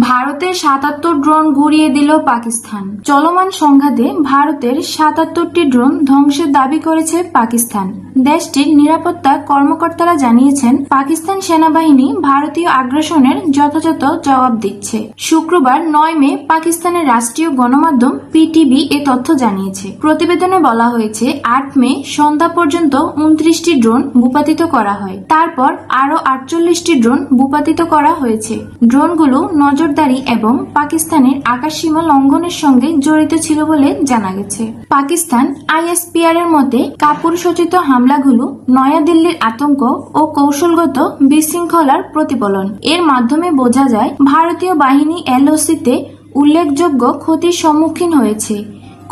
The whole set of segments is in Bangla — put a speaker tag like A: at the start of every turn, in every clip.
A: ভারতের সাতাত্তর ড্রোন ঘুরিয়ে দিল পাকিস্তান। চলমান সংঘাতে ভারতের সাতাত্তরটি ড্রোন ধ্বংসের দাবি করেছে পাকিস্তান। দেশটির নিরাপত্তা কর্মকর্তারা জানিয়েছেন, পাকিস্তান সেনাবাহিনী ভারতীয় আগ্রাসনের যথাযথ জবাব দিচ্ছে। শুক্রবার নয় মে পাকিস্তানের রাষ্ট্রীয় গণমাধ্যম পিটিভি এ তথ্য জানিয়েছে। প্রতিবেদনে বলা হয়েছে, আট মে সন্ধ্যা পর্যন্ত উনত্রিশটি ড্রোন ভূপাতিত করা হয়। তারপর আরও আটচল্লিশটি ড্রোন ভূপাতিত করা হয়েছে। ড্রোনগুলো নজরদারি এবং পাকিস্তানের আকাশসীমা লঙ্ঘনের সঙ্গে জড়িত ছিল বলে জানা গেছে। পাকিস্তান আইএসপিআর এর মতে, কাপুরুষোচিত হামলাগুলো নয়াদিল্লির আতঙ্ক ও কৌশলগত বিশৃঙ্খলার প্রতিফলন। এর মাধ্যমে বোঝা যায়, ভারতীয় বাহিনী এলওসিতে উল্লেখযোগ্য ক্ষতির সম্মুখীন হয়েছে।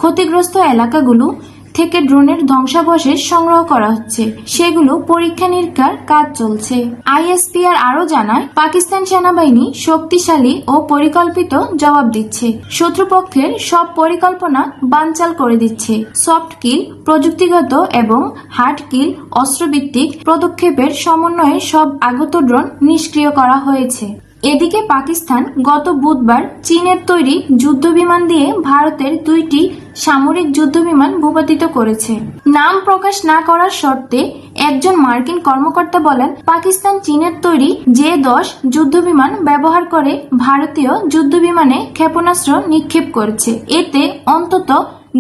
A: ক্ষতিগ্রস্ত এলাকাগুলো থেকে ড্রোনের ধ্বংসাবশেষ সংগ্রহ করা হচ্ছে। সেগুলো পরীক্ষা নিরীক্ষার কাজ চলছে। আইএসপিআর আরও জানায়, পাকিস্তান সেনাবাহিনী শক্তিশালী ও পরিকল্পিত জবাব দিচ্ছে। শত্রুপক্ষের সব পরিকল্পনা বানচাল করে দিচ্ছে। সফট কিল, প্রযুক্তিগত এবং হার্ড কিল, অস্ত্রভিত্তিক পদক্ষেপের সমন্বয়ে সব আগত ড্রোন নিষ্ক্রিয় করা হয়েছে। এদিকে পাকিস্তান গত বুধবার চীনের তৈরি যুদ্ধবিমান দিয়ে ভারতের দুইটি সামরিক যুদ্ধবিমান ভূপাতিত করেছে। নাম প্রকাশ না করার শর্তে একজন মার্কিন কর্মকর্তা বলেন, পাকিস্তান, চীনের তৈরি যে দশ যুদ্ধবিমান ব্যবহার করে ভারতীয় যুদ্ধবিমানে ক্ষেপণাস্ত্র নিক্ষেপ করেছে। এতে অন্তত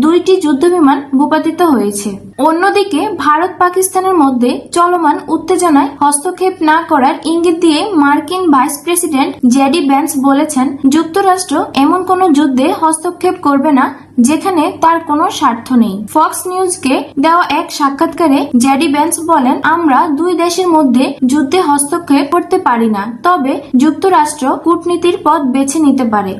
A: দুইটি যুদ্ধবিমান ভূপাতিত হয়েছে। অন্যদিকে, ভারত পাকিস্তানের মধ্যে চলমান উত্তেজনায় হস্তক্ষেপ না করার ইঙ্গিত দিয়ে মার্কিন ভাইস প্রেসিডেন্ট জেডি ব্যান্স বলেছেন, যুক্তরাষ্ট্র এমন কোনো যুদ্ধে হস্তক্ষেপ করবে না, যেখানে তার কোনো স্বার্থ নেই। ফক্স নিউজকে দেওয়া এক সাক্ষাৎকারে জ্যাডি ব্যান্স বলেন, আমরা দুই দেশের মধ্যে যুদ্ধে হস্তক্ষেপ করতে পারি না, তবে যুক্তরাষ্ট্র কূটনীতির পথ বেছে নিতে পারে।